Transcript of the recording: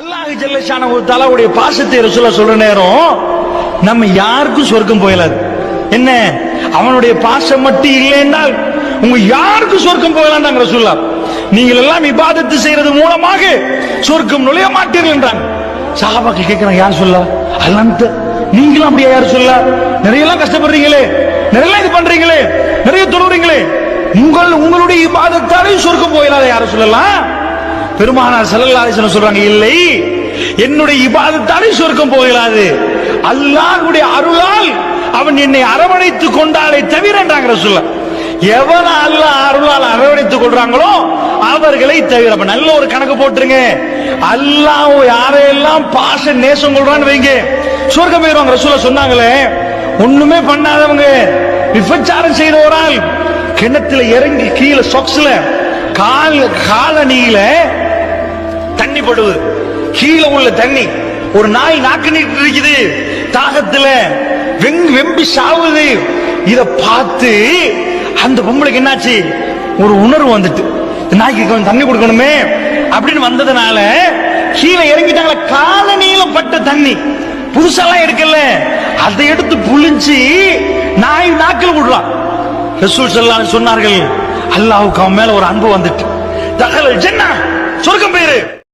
அல்லாஹ் ஜல்லஷான தலாவுடைய பாசத்தை ரசூலா சொல்ற நேரம் நம்ம யாருக்கும் சொர்க்கம் போயிடாது. என்ன? அவனுடைய பாசம் மட்டும் இல்லை என்றால் உங்க யாருக்கும் சொர்க்கம் போகலாம் ரசூல்லா நீங்கள் எல்லாம் இபாதத்து செய்யறது மூலமாக சொர்க்கம் நுழைய மாட்டீர்கள் என்றாங்க. சஹாபாக்கள் கேட்கிறாங்க யார் சொல்ல அல்லான்ட்டு நீங்களும் அப்படியா யார் சொல்ல நிறைய எல்லாம் கஷ்டப்படுறீங்களே நிறைய இது பண்றீங்களே நிறைய தொழுறீங்களே உங்கள் உங்களுடைய இபாதத்தாலே சொர்க்கம் போயிடாத யாரும் சொல்லலாம் பெருமானார் ஸல்லல்லாஹு சொல்றாங்க இல்லை என்னுடைய இபாதத்தாலே சொர்க்கம் போகிறாது. அல்லாஹ்வுடைய அருளால் அவன் என்னை அரவணைத்துக் கொண்டாலே தவிர என்றாங்க எவன அல்லாஹ் அருளால் அரவணைத்துக் கொள்றாங்களோ அவர்களை தவிர அப்ப நல்ல ஒரு கணக்கு போட்டுருங்க. அல்லாஹ் யாரையெல்லாம் பாச நேசம் கொள்றான்னு வைங்க. சொர்க்கம் போயிருவாங்க ரசூல சொன்னாங்களே ஒண்ணுமே பண்ணாதவங்க. விபச்சாரம் செய்த ஒரு ஆள் கிணத்துல இறங்கி கீழே சொக்ஸ்ல கால் காலணியில தண்ணி கீழே உள்ள தண்ணி. ஒரு நாய் நாக்கு நீட்டு இருக்குது தாகத்துல வெம்பி சாவுது. இத பார்த்து அந்த பொம்பளைக்கு என்னாச்சு? ஒரு உணர்வு வந்துட்டு. நாய்க்கு கொஞ்சம் தண்ணி கொடுக்கணுமே அப்படின்னு வந்ததுனால கீழே இறங்கிட்டாங்களா. காலனியில பட்ட தண்ணி. புதுசாலாம் எடுக்கல. அதை எடுத்து புளிஞ்சு நாய் நாக்கில் விடலாம். ரசூல் ஸல்லல்லாஹு சொன்னார்கள் அல்லாவுக்கு அவன் மேல ஒரு அன்பு வந்துட்டு. தகவல் ஜன்னா. சொர்க்கம் பேரு